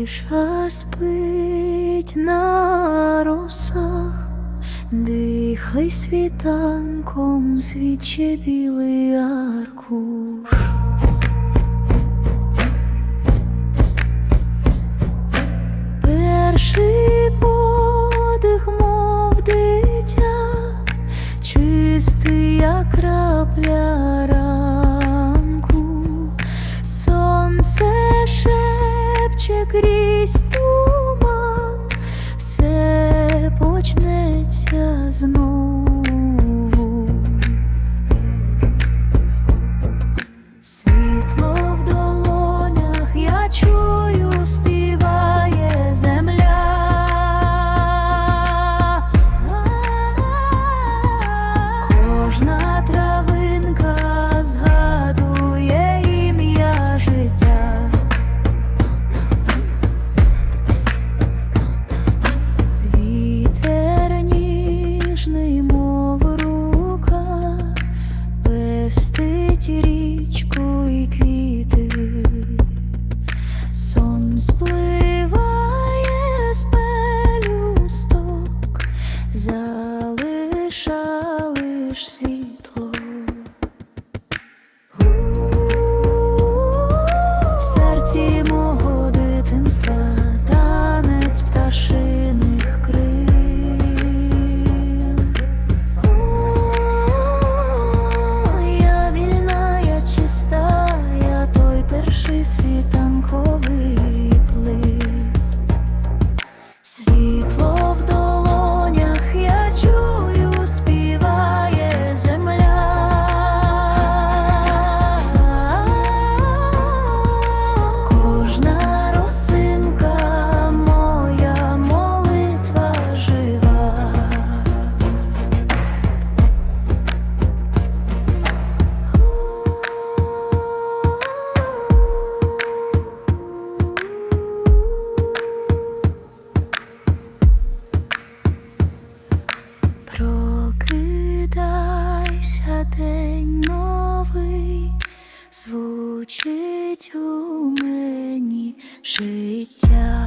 Тиша спить на росах, дихай світанком свіче білий аркуш. знову. ветер звучить у мені життя.